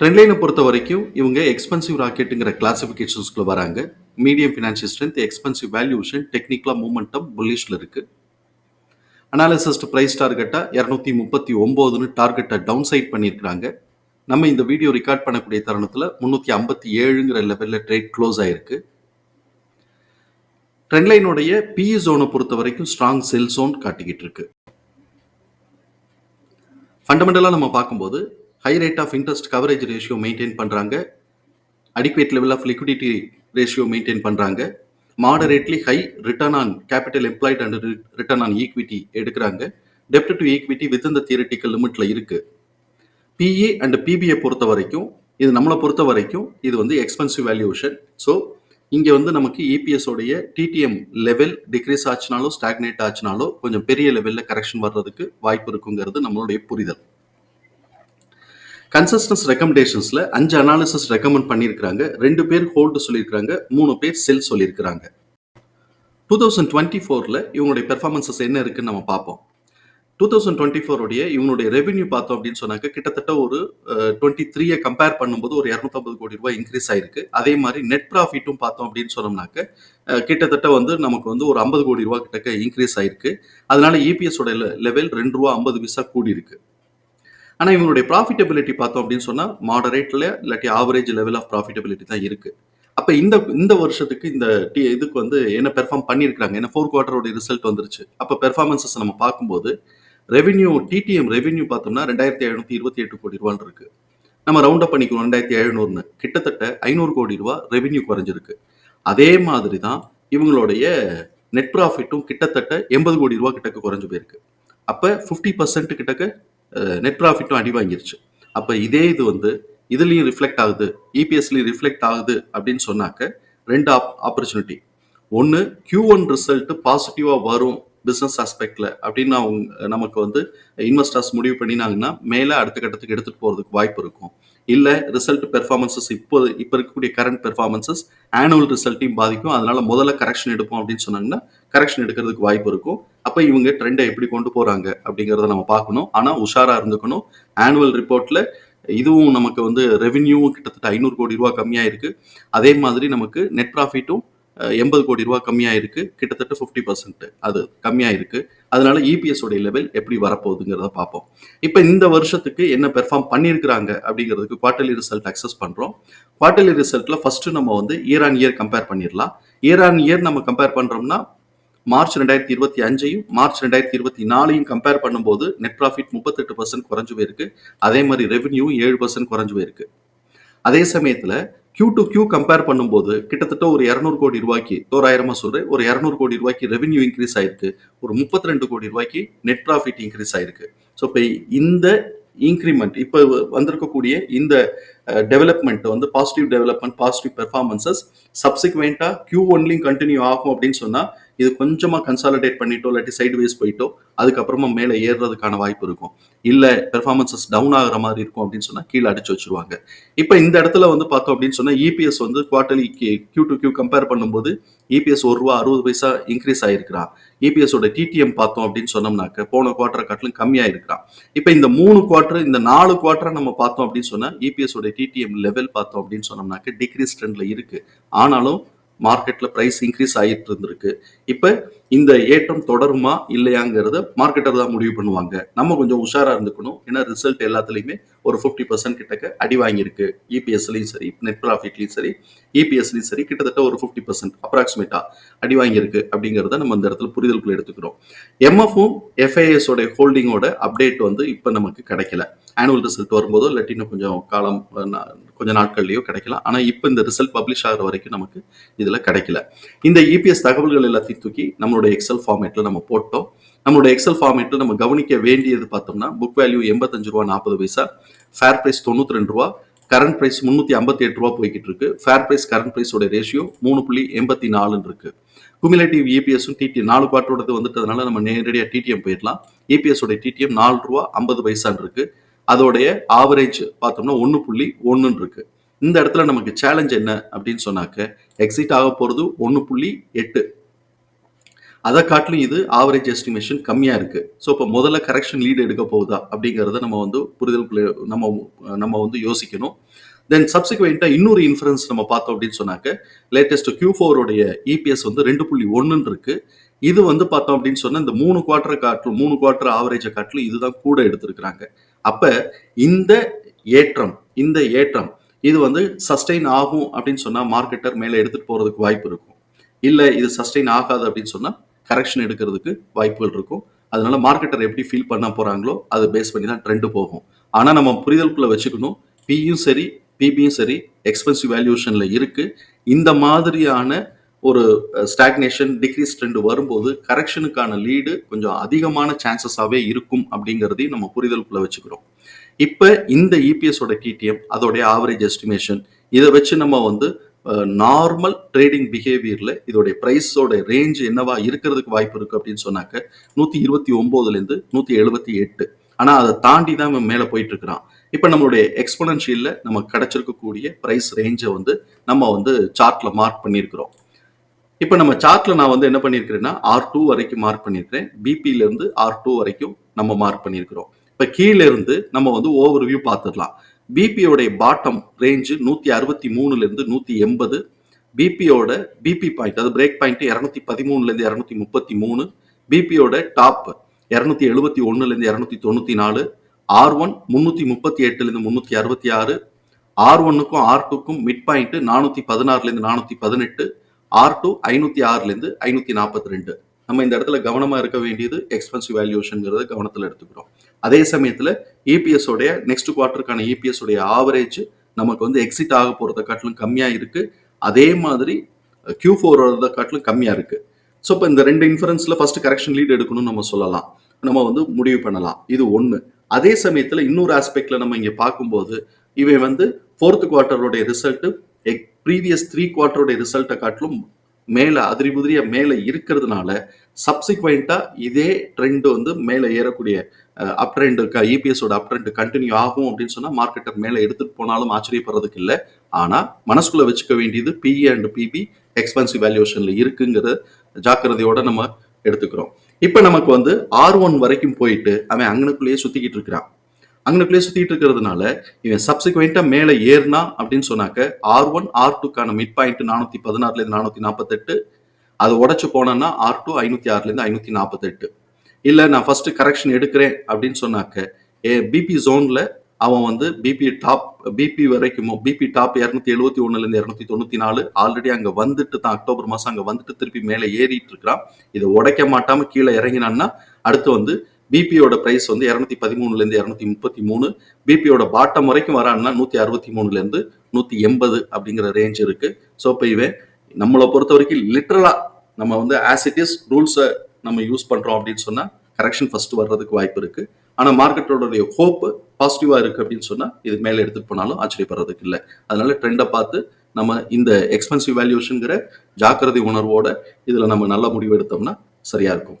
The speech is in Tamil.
ட்ரெண்ட்லைனை பொறுத்த வரைக்கும் இவங்க எக்ஸ்பென்சிவ் ராக்கெட்டுங்கிற கிளாசிஃபிகேஷன்ஸ்குள்ள வராங்க. Medium financial strength expensive valuation டெக்னிக்கலாக மூமெண்டம் புல்லிஷில் இருக்குது அனாலிசிஸ்ட் ப்ரைஸ் டார்கெட்டாக இரநூத்தி முப்பத்தி ஒம்போதுன்னு டார்கெட்டை டவுன் சைட் பண்ணியிருக்கிறாங்க. நம்ம இந்த வீடியோ ரெக்கார்ட் பண்ணக்கூடிய தருணத்தில் முந்நூற்றி ஐம்பத்தி ஏழுங்கிற லெவலில் ட்ரேட் க்ளோஸ் ஆகிருக்கு ட்ரெண்ட்லைனுடைய பிஇ ஜோனை பொறுத்த வரைக்கும் ஸ்ட்ராங் செல் ஜோன் காட்டிக்கிட்டு இருக்கு. ஃபண்டமெண்டலாக நம்ம பார்க்கும்போது high rate of interest coverage ratio maintain பண்ணுறாங்க adequate level of liquidity ratio maintain பண்ணுறாங்க moderately high return on capital employed and return on equity எடுக்கிறாங்க. டெப்ட் டு ஈக்விட்டி வித் இந்த தியரட்டிக்கல் லிமிட்ல இருக்கு. பிஏ அண்ட் பிபிஐ பொறுத்த வரைக்கும் இது நம்மளை பொறுத்த வரைக்கும் இது வந்து எக்ஸ்பென்சிவ் வேல்யூஷன் ஸோ இங்கே வந்து நமக்கு இபிஎஸ் உடைய டிடிஎம் லெவல் டிக்ரீஸ் ஆச்சுனாலோ ஸ்டாக்னேட் ஆச்சுனாலோ கொஞ்சம் பெரிய லெவலில் கரெக்ஷன் வர்றதுக்கு வாய்ப்பு இருக்குங்கிறது நம்மளுடைய புரிதல். கன்சஸ்டன்ஸ் ரெக்கமெண்டேஷன்ஸில் அஞ்சு அனாலிசிஸ் ரெக்கமெண்ட் பண்ணியிருக்கிறாங்க. ரெண்டு பேர் ஹோல்டு சொல்லியிருக்கிறாங்க. மூணு பேர் செல் சொல்லியிருக்கிறாங்க. டூ தௌசண்ட் டுவெண்ட்டி ஃபோரில் இவங்களுடைய பெர்ஃபார்மன்சஸ் என்ன இருக்குன்னு நம்ம பார்ப்போம். டூ தௌசண்ட் டுவெண்ட்டி ஃபோருடைய இவனுடைய ரெவென்யூ பார்த்தோம் அப்படின்னு சொன்னாக்க கிட்டத்தட்ட ஒரு டுவெண்ட்டி த்ரீயை கம்பேர் பண்ணும்போது ஒரு இரநூத்தம்பது கோடி ரூபாய் இன்க்ரீஸ் ஆயிருக்கு. அதே மாதிரி நெட் ப்ராஃபிட்டும் பார்த்தோம் அப்படின்னு சொன்னோம்னாக்க கிட்டத்தட்ட வந்து நமக்கு வந்து ஒரு ஐம்பது கோடி ரூபா கிட்டக்க இன்க்ரீஸ் ஆயிருக்கு. அதனால இபிஎஸோட லெவல் ரெண்டு ரூபா ஐம்பது பைசா கூடி இருக்கு ஆனால் இவங்களுடைய ப்ராஃபிட்டபிலிட்டி பார்த்தோம் அப்படின்னு சொன்னால் மாடரேட்டில் இல்லாட்டி ஆவரேஜ் லெவல் ஆஃப் ப்ராஃபிட்டபிலிட்டி தான் இருக்குது அப்போ இந்த இந்த வருஷத்துக்கு இந்த டி இதுக்கு வந்து என்ன பெர்ஃபார்ம் பண்ணியிருக்காங்க ஏன்னா ஃபோர் குவார்டரோட ரிசல்ட் வந்துருச்சு. அப்போ பெர்ஃபார்மன்சஸ் நம்ம பார்க்கும்போது ரெவென்யூ டிடிஎம் ரெவென்யூ பார்த்தோம்னா ரெண்டாயிரத்தி எழுநூத்தி இருபத்தி எட்டு கோடி ரூபான்னு இருக்கு. நம்ம ரவுண்ட் அப் பண்ணிக்கிறோம் ரெண்டாயிரத்தி எழுநூறுன்னு. கிட்டத்தட்ட ஐநூறு கோடி ரூபா ரெவென்யூ குறைஞ்சிருக்கு. அதே மாதிரி தான் இவங்களுடைய நெட் ப்ராஃபிட்டும் கிட்டத்தட்ட எண்பது கோடி ரூபா கிட்டக்கு குறைஞ்சு போயிருக்கு. அப்போ ஃபிஃப்டி பர்சன்ட் கிட்டக்க நெட் ப்ராஃபிட்டும் அடி வாங்கிருச்சு. அப்போ இதே இது வந்து இதுலேயும் ரிஃப்ளெக்ட் ஆகுது இபிஎஸ்லையும் ரிஃப்ளெக்ட் ஆகுது அப்படின்னு சொன்னாக்க ரெண்டு ஆப் ஆப்பர்ச்சுனிட்டி ஒன்று கியூ ஒன் ரிசல்ட் பாசிட்டிவாக வரும் பிஸ்னஸ் ஆஸ்பெக்டில் அப்படின்னு அவங்க நமக்கு வந்து இன்வெஸ்டர்ஸ் முடிவு பண்ணினாங்கன்னா மேலே அடுத்த கட்டத்துக்கு எடுத்துகிட்டு போகிறதுக்கு வாய்ப்பு இருக்கும். இல்லை ரிசல்ட் பெர்ஃபார்மன்சஸ் இப்போ இப்போ இருக்கக்கூடிய கரண்ட் பெர்ஃபார்மன்சஸ் ஆனுவல் ரிசல்ட்டையும் பாதிக்கும். அதனால முதல்ல கரெக்ஷன் எடுப்போம் அப்படின்னு சொன்னாங்கன்னா கரெக்ஷன் எடுக்கிறதுக்கு வாய்ப்பு இருக்கும். அப்போ இவங்க ட்ரெண்டை எப்படி கொண்டு போகிறாங்க அப்படிங்கிறத நம்ம பார்க்கணும். ஆனால் உஷாராக இருந்துக்கணும். ஆனுவல் ரிப்போர்ட்டில் இதுவும் நமக்கு வந்து ரெவென்யூவும் கிட்டத்தட்ட ஐநூறு கோடி ரூபா கம்மியாக இருக்குது அதே மாதிரி நமக்கு நெட் ப்ராஃபிட்டும் எண்பது கோடி ரூபா கம்மியாக இருக்குது கிட்டத்தட்ட ஃபிஃப்டி பர்சன்ட் அது கம்மியாக இருக்குது அதனால இபிஎஸ் உடைய லெவல் எப்படி வரப்போகுதுங்கிறத பார்ப்போம். இப்போ இந்த வருஷத்துக்கு என்ன பெர்ஃபார்ம் பண்ணியிருக்கிறாங்க அப்படிங்கிறதுக்கு குவார்டர்லி ரிசல்ட் அக்சஸ் பண்ணுறோம் குவார்டர்லி ரிசல்ட்டில் ஃபஸ்ட்டு நம்ம வந்து இயர் ஆன் இயர் கம்பேர் பண்ணிடலாம். இயர் ஆன் இயர் நம்ம கம்பேர் பண்ணுறோம்னா மார்ச் ரெண்டாயிரத்தி இருபத்தி அஞ்சையும் மார்ச் ரெண்டாயிரத்தி இருபத்தி நாலையும் கம்பேர் பண்ணும்போது நெட் ப்ராஃபிட் முப்பத்தெட்டு பர்சன்ட் குறைஞ்சு போயிருக்கு. அதே மாதிரி ரெவன்யூ ஏழு பர்சன்ட் குறைஞ்சு போயிருக்கு. அதே சமயத்தில் கியூ டு கியூ கம்பேர் பண்ணும்போது கிட்டத்தட்ட ஒரு இரநூறு கோடி ரூபாய்க்கு தோராயிரமா சொல்றேன் ஒரு இரநூறு கோடி ரூபாய்க்கு ரெவென்யூ இன்க்ரீஸ் ஆயிருக்கு. ஒரு முப்பத்தி ரெண்டு கோடி ரூபாய்க்கு நெட் ப்ராஃபிட் இன்க்ரீஸ் ஆயிருக்கு. ஸோ இப்போ இந்த இன்க்ரிமெண்ட் இப்போ வந்திருக்கக்கூடிய இந்த டெவலப்மெண்ட் வந்து பாசிட்டிவ் டெவலப்மெண்ட் பாசிட்டிவ் பெர்ஃபார்மன்சஸ் சப்சிக்வெண்ட்டாக கியூ ஒன்லையும் கண்டினியூ ஆகும் அப்படின்னு சொன்னால் இது கொஞ்சமாக கன்சாலிடேட் பண்ணிட்டோ இல்லாட்டி சைடு வேஸ் போயிட்டோ அதுக்கப்புறமா மேலே ஏறுறதுக்கான வாய்ப்பு இருக்கும். இல்லை பெர்ஃபார்மன்சஸ் டவுன் ஆகிற மாதிரி இருக்கும் அப்படின்னு சொன்னால் கீழே அடிச்சு வச்சிருவாங்க. இப்போ இந்த இடத்துல வந்து பார்த்தோம் அப்படின்னு சொன்னால் இபிஎஸ் வந்து quarterly Q to Q compare பண்ணும்போது இபிஎஸ் ஒரு ரூபா அறுபது பைசா இன்க்ரீஸ் ஆயிருக்கிறான். இபிஎஸோட டிடிஎம் பார்த்தோம் அப்படின்னு சொன்னோம்னாக்க போன குவார்டரை காட்டிலும் கம்மியாக இருக்கிறான். இப்போ இந்த மூணு குவார்டர் இந்த நாலு குவார்டரை நம்ம பார்த்தோம் அப்படின்னு சொன்னால் இபிஎஸோட டிடிஎம் லெவல் பார்த்தோம் அப்படின்னு சொன்னோம்னாக்க டிக்ரீஸ் ட்ரெண்டில் இருக்குது ஆனாலும் மார்க்கெட்ல பிரைஸ் இன்க்ரீஸ் ஆகிட்டு இருந்திருக்கு. இப்போ இந்த ஏற்றம் தொடருமா இல்லையாங்கிறத மார்க்கெட்டர் தான் முடிவு பண்ணுவாங்க. நம்ம கொஞ்சம் உஷாரா இருந்துக்கணும். ஏன்னா ரிசல்ட் எல்லாத்துலயுமே ஒரு ஃபிஃப்டி பர்சன்ட் கிட்டக்க அடி வாங்கியிருக்கு. இபிஎஸ்லையும் சரி நெட் ப்ராஃபிட்லையும் சரி இபிஎஸ்லையும் சரி கிட்டத்தட்ட ஒரு ஃபிஃப்டி பர்சன்ட் அப்ராக்சிமேட்டா அடி வாங்கியிருக்கு அப்படிங்கிறத நம்ம இந்த இடத்துல புரிதலுக்குள்ள எடுத்துக்கிறோம். எம்எஃப்பும் எஃப்ஐஎஸ் உடைய ஹோல்டிங்கோட அப்டேட் வந்து இப்போ நமக்கு கிடைக்கல. ஆனுவல் ரிசல்ட் வரும்போதோ இல்லாட்டி இன்னும் கொஞ்சம் காலம் கொஞ்ச நாட்கள்லையோ கொஞ்சம் கிடைக்கலாம் ஆனால் இப்போ இந்த ரிசல்ட் பப்ளிஷ் ஆகிற வரைக்கும் நமக்கு இதில் கிடைக்கல. இந்த இபிஎஸ் தகவல்கள் எல்லாத்தையும் தூக்கி நம்மளுடைய எக்ஸல் ஃபார்மேட்டில் நம்ம போட்டோம். நம்மளுடைய எக்ஸல் ஃபார்மேட்டில் நம்ம கவனிக்க வேண்டியது பார்த்தோம்னா புக் வேல்யூ எண்பத்தஞ்சு ரூபா நாற்பது பைசா ஃபேர் ப்ரைஸ் தொண்ணூற்றி ரெண்டு ரூபா கரண்ட் ப்ரைஸ் முந்நூற்றி ஐம்பத்தி எட்டு ரூபா போய்கிட்டு இருக்கு. ஃபேர் ப்ரைஸ் கரண்ட் ப்ரைஸோட ரேஷியோ மூணு புள்ளி எண்பத்தி நாலுன்னு இருக்கு. குமிலேட்டிவ் இபிஎஸும் டிடி நாலு குவார்ட்டரோடது வந்துட்டதுனால நம்ம நேரடியாக டிடிஎம் போயிடலாம். இபிஎஸோட டிடிஎம் நாலு ரூபா ஐம்பது பைசான் இருக்குது அதோடைய ஆவரேஜ் பார்த்தோம்னா ஒன்று புள்ளி ஒன்றுன்னு இருக்கு. இந்த இடத்துல நமக்கு சேலஞ்ச் என்ன அப்படின்னு சொன்னாக்க எக்ஸிட் ஆக போகிறது ஒன்று புள்ளி எட்டு. அதை காட்டிலும் இது ஆவரேஜ் எஸ்டிமேஷன் கம்மியாக இருக்குது ஸோ இப்போ முதல்ல கரெக்ஷன் லீடு எடுக்க போகுதா அப்படிங்கிறத நம்ம வந்து புரிதல் நம்ம நம்ம வந்து யோசிக்கணும். தென் சப்சிக்வெண்ட்டாக இன்னொரு இன்ஃபரன்ஸ் நம்ம பார்த்தோம் அப்படின்னு சொன்னாக்க லேட்டஸ்ட் கியூ ஃபோருடைய இபிஎஸ் வந்து ரெண்டு புள்ளி ஒன்றுன்னு இருக்கு. இது வந்து பார்த்தோம் அப்படின்னு சொன்னால் இந்த மூணு குவார்டர் காட்டிலும் மூணு குவார்டர் ஆவரேஜை காட்டிலும் இதுதான் கூட எடுத்திருக்கிறாங்க. அப்போ இந்த ஏற்றம் இந்த ஏற்றம் இது வந்து சஸ்டெயின் ஆகும் அப்படின்னு சொன்னால் மார்க்கெட்டர் மேலே எடுத்துகிட்டு போகிறதுக்கு வாய்ப்பு இருக்கும். இல்லை இது சஸ்டெயின் ஆகாது அப்படின்னு சொன்னால் கரெக்ஷன் எடுக்கிறதுக்கு வாய்ப்புகள் இருக்கும். அதனால மார்க்கெட்டர் எப்படி ஃபீல் பண்ண போகிறாங்களோ அதை பேஸ் பண்ணி தான் ட்ரெண்டு போகும். ஆனால் நம்ம புரிதலுக்குள்ளே வச்சுக்கணும். பியும் சரி பிபியும் சரி எக்ஸ்பென்சிவ் வேல்யூஷனில் இருக்குது இந்த மாதிரியான ஒரு ஸ்டாக்னேஷன் டிக்ரீஸ் ட்ரெண்ட் வரும்போது கரெக்ஷனுக்கான லீடு கொஞ்சம் அதிகமான சான்சஸாகவே இருக்கும் அப்படிங்கிறதையும் நம்ம புரிதலுக்குள்ளே வச்சுக்கிறோம். இப்போ இந்த இபிஎஸோட டிடிஎம் அதோடைய ஆவரேஜ் எஸ்டிமேஷன் இதை வச்சு நம்ம வந்து நார்மல் ட்ரேடிங் பிஹேவியரில் இதோடைய ப்ரைஸோட ரேஞ்ச் என்னவா இருக்கிறதுக்கு வாய்ப்பு இருக்குது அப்படின்னு சொன்னாக்க நூற்றி இருபத்தி ஒம்போதுலேருந்து நூற்றி எழுபத்தி எட்டு. ஆனால் அதை தாண்டி தான் இவன் மேலே போயிட்டு இருக்கிறான் இப்போ நம்மளுடைய எக்ஸ்போனன்ஷியலில் நம்ம கிடச்சிருக்கக்கூடிய ப்ரைஸ் ரேஞ்சை வந்து நம்ம வந்து சார்ட்டில் மார்க் பண்ணியிருக்கிறோம். இப்போ நம்ம சார்ட்ல நான் வந்து என்ன பண்ணியிருக்கிறேன்னா ஆர் டூ வரைக்கும் மார்க் பண்ணியிருக்கிறேன். இருந்து ஆர் டூ வரைக்கும் நம்ம மார்க் பண்ணியிருக்கிறோம். இப்போ கீழே இருந்து நம்ம வந்து ஓவர் வியூ பார்த்துடலாம் பிபியோடைய பாட்டம் ரேஞ்சு நூற்றி அறுபத்தி மூணுலேருந்து நூற்றி எண்பது. பிபியோட பிபி பாயிண்ட் அது பிரேக் பாயிண்ட் இரநூத்தி பதிமூணுலேருந்து இரநூத்தி முப்பத்தி மூணு. பிபியோட டாப் இரநூத்தி எழுபத்தி ஒன்றுலேருந்து இரநூத்தி தொண்ணூற்றி நாலு. ஆர் ஒன் முந்நூற்றி முப்பத்தி எட்டுலேருந்து முந்நூற்றி அறுபத்தி ஆறு. ஆர் ஒன்னுக்கும் ஆர் டூக்கும் மிட் பாயிண்ட் நானூற்றி பதினாறுலேருந்து நானூற்றி பதினெட்டு. ஆர் டூ ஐநூற்றி ஆறுலேருந்து ஐநூற்றி நாற்பத்தி ரெண்டு. நம்ம இந்த இடத்துல கவனமாக இருக்க வேண்டியது எக்ஸ்பென்சிவ் வேல்யூஷனுங்கிறத கவனத்தில் எடுத்துக்கிறோம். அதே சமயத்தில் இபிஎஸ்ஸோடைய நெக்ஸ்ட் குவார்ட்டருக்கான இபிஎஸோடைய ஆவரேஜ் நமக்கு வந்து எக்ஸிட் ஆக போகிறத காட்டிலும் கம்மியாக இருக்குது அதே மாதிரி கியூ ஃபோர் காட்டிலும் கம்மியாக இருக்குது ஸோ இப்போ இந்த ரெண்டு இன்ஃபரன்ஸில் ஃபஸ்ட்டு கரெக்ஷன் லீட் எடுக்கணும்னு நம்ம சொல்லலாம். நம்ம வந்து முடிவு பண்ணலாம். இது ஒன்று அதே சமயத்தில் இன்னொரு ஆஸ்பெக்டில் நம்ம இங்கே பார்க்கும்போது இவை வந்து ஃபோர்த் குவார்ட்டருடைய ரிசல்ட்டு எக் ப்ரீவியஸ் த்ரீ குவார்டருடைய ரிசல்ட்டை காட்டிலும் மேலே அதிரிபுதிரிய மேலே இருக்கிறதுனால சப்சிக்வெண்ட்டாக இதே ட்ரெண்டு வந்து மேலே ஏறக்கூடிய அப் ட்ரெண்ட் இபிஎஸோட அப் ட்ரெண்டு கண்டினியூ ஆகும் அப்படின்னு சொன்னால் மார்க்கெட்டர் மேலே எடுத்துகிட்டு போனாலும் ஆச்சரியப்படுறதுக்கு இல்லை. ஆனால் மனசுக்குள்ளே வச்சுக்க வேண்டியது பிஇ அண்ட் பிபி எக்ஸ்பென்சிவ் வேல்யூஷனில் இருக்குங்கிற ஜாக்கிரதையோட நம்ம எடுத்துக்கிறோம். இப்போ நமக்கு வந்து ஆர் ஒன் வரைக்கும் போயிட்டு அவன் அங்கனுக்குள்ளேயே சுற்றிக்கிட்டு இருக்கிறான். அங்கனுக்குள்ளேயே சுற்றிட்டு இருக்கிறதுனால இவன் சப்சிக்வெண்ட்டாக மேலே ஏறினா அப்படின்னு சொன்னாக்க ஆர் ஒன் ஆர் டூக்கான மிட் பாயிண்ட் நானூற்றி பதினாறுலேருந்து நானூற்றி நாற்பத்தெட்டு அது உடச்சு போனோம்னா ஆர் டூ ஐநூற்றி ஆறுலேருந்து ஐநூற்றி நாற்பத்தெட்டு. இல்லை நான் ஃபர்ஸ்ட் கரெக்ஷன் எடுக்கிறேன் அப்படின்னு சொன்னாக்க ஏ பிபி ஜோனில் அவன் வந்து பிபி டாப் பிபி வரைக்கும் பிபி டாப் இரநூத்தி எழுபத்தி ஒன்றுலேருந்து இரநூத்தி தொண்ணூற்றி நாலு ஆல்ரெடி அங்கே வந்துட்டு தான் அக்டோபர் மாதம் அங்கே வந்துட்டு திருப்பி மேலே ஏறிட்டு இருக்கிறான். இதை உடைக்க மாட்டாமல் கீழே இறங்கினான்னா அடுத்து வந்து பிபியோட ப்ரைஸ் வந்து இரநூத்தி பதிமூணுலேருந்து இரநூத்தி முப்பத்தி மூணு. பிபியோட பாட்டம் வரைக்கும் வரான்னா நூற்றி அறுபத்தி மூணுலேருந்து நூற்றி எண்பது அப்படிங்கிற ரேஞ்ச் இருக்குது ஸோ இப்போ இவன் நம்மளை பொறுத்த வரைக்கும் லிட்ரலாக நம்ம வந்து ஆஸ் இட் இஸ் ரூல்ஸை நம்ம யூஸ் பண்ணுறோம் அப்படின்னு சொன்னால் கரெக்ஷன் ஃபர்ஸ்ட் வர்றதுக்கு வாய்ப்பு இருக்குது ஆனால் மார்க்கெட்டோடைய ஹோப்பு பாசிட்டிவாக இருக்குது அப்படின்னு சொன்னால் இது மேலே எடுத்துகிட்டு போனாலும் ஆச்சரியப்படுறதுக்கு இல்லை. அதனால ட்ரெண்டை பார்த்து நம்ம இந்த எக்ஸ்பென்சிவ் வேல்யூஷனுங்கிற ஜாக்கிரதை உணர்வோட இதில் நம்ம நல்ல முடிவு எடுத்தோம்னா சரியாக இருக்கும்.